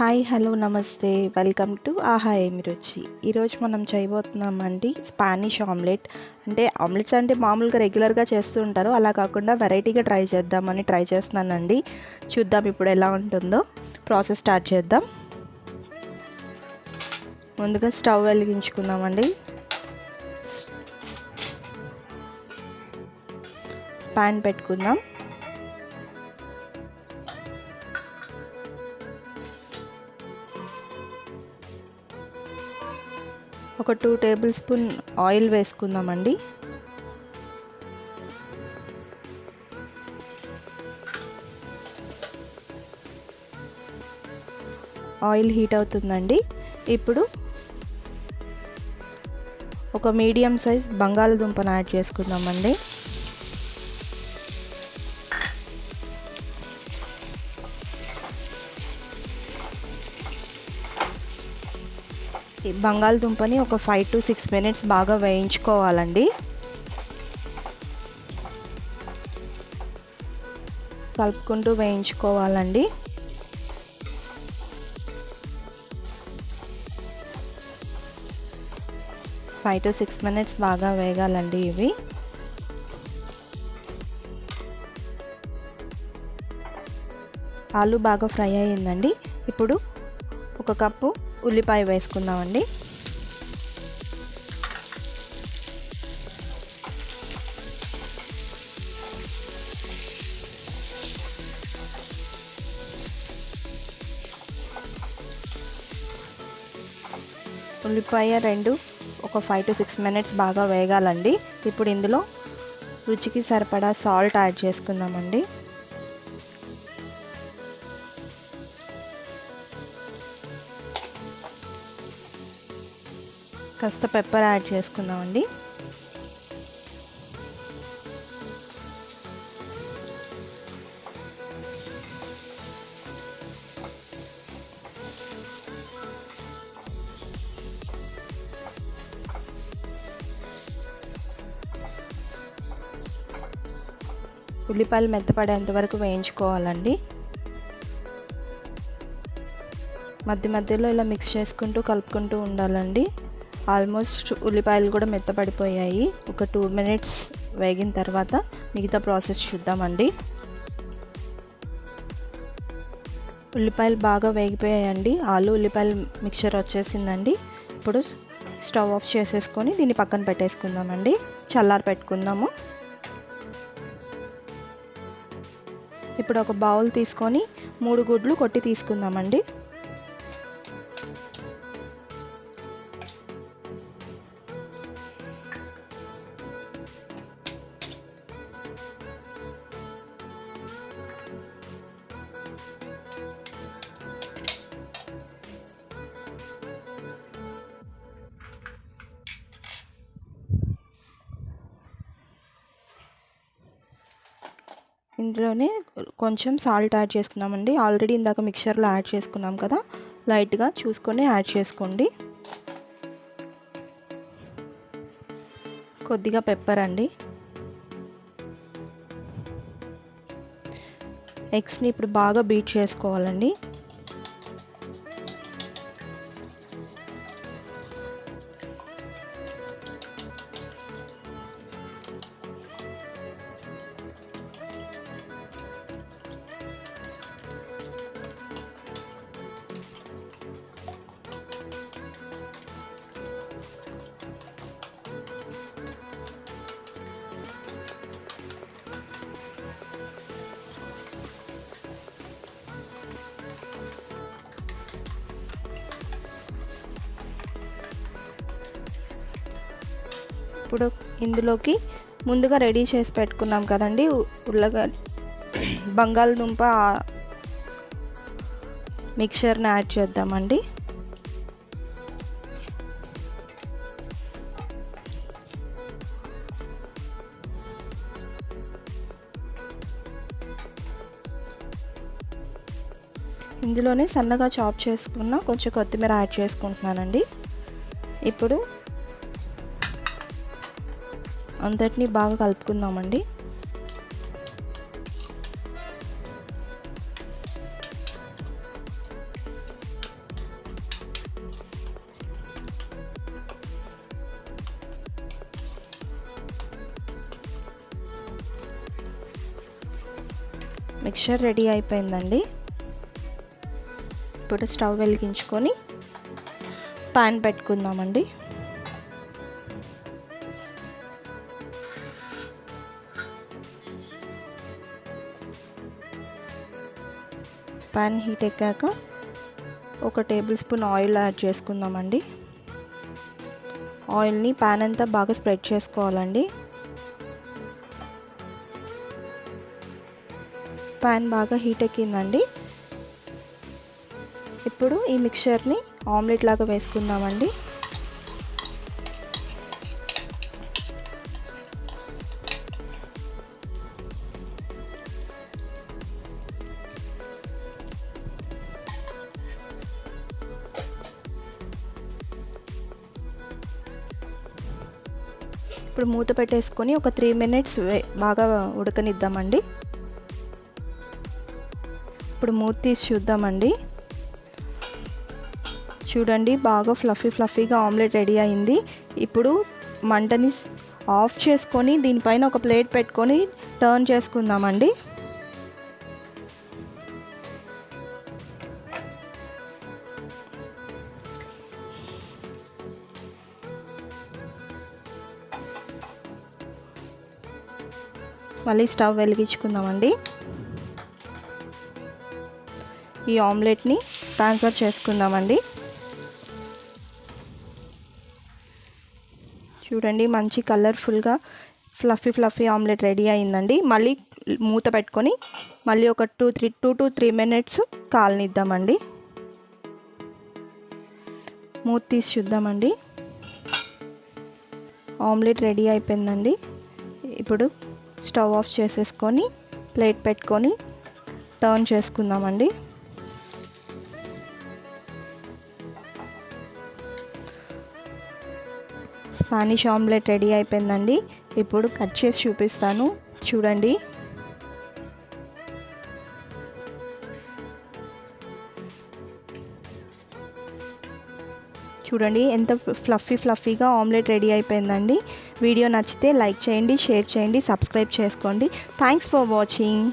Hi hello నమస్తే. Welcome to Aha Emi Ruchi. ఈరోజు మనం చేయబోతున్నామండి స్పానిష్ ఆమ్లెట్. అంటే ఆమ్లెట్స్ అంటే మామూలుగా రెగ్యులర్గా చేస్తూ ఉంటారు. అలా కాకుండా వెరైటీగా ట్రై చేద్దామని ట్రై చేస్తున్నానండి. చూద్దాం ఇప్పుడు ఎలా ఉంటుందో. ప్రాసెస్ స్టార్ట్ చేద్దాం. ముందుగా స్టవ్ వెలిగించుకుందామండి. ప్యాన్ పెట్టుకుందాం. ఒక టూ టేబుల్ స్పూన్ ఆయిల్ వేసుకుందామండి. ఆయిల్ హీట్ అవుతుందండి. ఇప్పుడు ఒక మీడియం సైజ్ బంగాళదుంపను యాడ్ చేసుకుందామండి. బంగాళదుంపని ఒక ఫైవ్ టు సిక్స్ మినిట్స్ బాగా వేయించుకోవాలండి. కలుపుకుంటూ వేయించుకోవాలండి. ఫైవ్ టు సిక్స్ మినిట్స్ బాగా వేగాలండి ఇవి. ఆలు బాగా ఫ్రై అయ్యిందండి. ఇప్పుడు ఒక కప్పు ఉల్లిపాయ వేసుకుందామండి. ఉల్లిపాయ రెండు ఒక ఫైవ్ టు సిక్స్ మినిట్స్ బాగా వేగాలండి. ఇప్పుడు ఇందులో రుచికి సరిపడా సాల్ట్ యాడ్ చేసుకుందామండి. కాస్త పెప్పర్ యాడ్ చేసుకుందామండి. ఉల్లిపాయలు మెత్తపడేంత వరకు వేయించుకోవాలండి. మధ్య మధ్యలో ఇలా మిక్స్ చేసుకుంటూ కలుపుకుంటూ ఉండాలండి. ఆల్మోస్ట్ ఉల్లిపాయలు కూడా మెత్తపడిపోయాయి. ఒక టూ మినిట్స్ వేగిన తర్వాత మిగతా ప్రాసెస్ చూద్దామండి. ఉల్లిపాయలు బాగా వేగిపోయాయండి. ఆలు ఉల్లిపాయలు మిక్చర్ వచ్చేసిందండి. ఇప్పుడు స్టవ్ ఆఫ్ చేసేసుకొని దీన్ని పక్కన పెట్టేసుకుందామండి. చల్లారి పెట్టుకుందాము. ఇప్పుడు ఒక బౌల్ తీసుకొని మూడు గుడ్లు కొట్టి తీసుకుందామండి. ఇందులోనే కొంచెం సాల్ట్ యాడ్ చేసుకున్నామండి ఆల్రెడీ ఇందాక మిక్చర్లో యాడ్ చేసుకున్నాం కదా. లైట్గా చూసుకొని యాడ్ చేసుకోండి. కొద్దిగా పెప్పర్ అండి. ఎగ్స్ని ఇప్పుడు బాగా బీట్ చేసుకోవాలండి. ఇప్పుడు ఇందులోకి ముందుగా రెడీ చేసి పెట్టుకున్నాం కదండి. ఉల్లగడ్డ బంగాళదుంప మిక్చర్ని యాడ్ చేద్దామండి. ఇందులోనే సన్నగా చాప్ చేసుకున్న కొంచెం కొత్తిమీర యాడ్ చేసుకుంటున్నానండి. ఇప్పుడు అంతటినీ బాగా కలుపుకుందామండి. మిక్చర్ రెడీ అయిపోయిందండి. ఇప్పుడు స్టవ్ వెలిగించుకొని పాన్ పెట్టుకుందామండి. పాన్ హీట్ ఎక్కాక ఒక టేబుల్ స్పూన్ ఆయిల్ యాడ్ చేసుకుందామండి. ఆయిల్ని పాన్ అంతా బాగా స్ప్రెడ్ చేసుకోవాలండి. పాన్ బాగా హీట్ ఎక్కిందండి. ఇప్పుడు ఈ మిక్చర్ని ఆమ్లెట్ లాగా వేసుకుందామండి. ఇప్పుడు మూత పెట్టేసుకొని ఒక త్రీ మినిట్స్ బాగా ఉడకనిద్దామండి. ఇప్పుడు మూత తీసి చూద్దామండి. చూడండి బాగా ఫ్లఫీ ఫ్లఫీగా ఆమ్లెట్ రెడీ అయింది. ఇప్పుడు మంటని ఆఫ్ చేసుకొని దీనిపైన ఒక ప్లేట్ పెట్టుకొని టర్న్ చేసుకుందామండి. మళ్ళీ స్టవ్ వెలిగించుకుందామండి. ఈ ఆమ్లెట్ని ట్రాన్స్ఫర్ చేసుకుందామండి. చూడండి మంచి కలర్ఫుల్గా ఫ్లఫీ ఫ్లఫీ ఆమ్లెట్ రెడీ అయిందండి. మళ్ళీ మూత పెట్టుకొని మళ్ళీ ఒక two three two to three minutes కాలనిద్దామండి. మూత తీసి చూద్దామండి. ఆమ్లెట్ రెడీ అయిపోయిందండి. ఇప్పుడు స్టవ్ ఆఫ్ చేసేసుకొని ప్లేట్ పెట్టుకొని టర్న్ చేసుకుందామండి. స్పానిష్ ఆమ్లెట్ రెడీ అయిపోయిందండి. ఇప్పుడు కట్ చేసి చూపిస్తాను. చూడండి. చూడండి ఎంత ఫ్లఫీ ఫ్లఫీగా ఆమ్లెట్ రెడీ అయిపోయిందండి. వీడియో నచ్చితే లైక్ చేయండి షేర్ చేయండి సబ్స్క్రైబ్ చేసుకోండి. Thanks for watching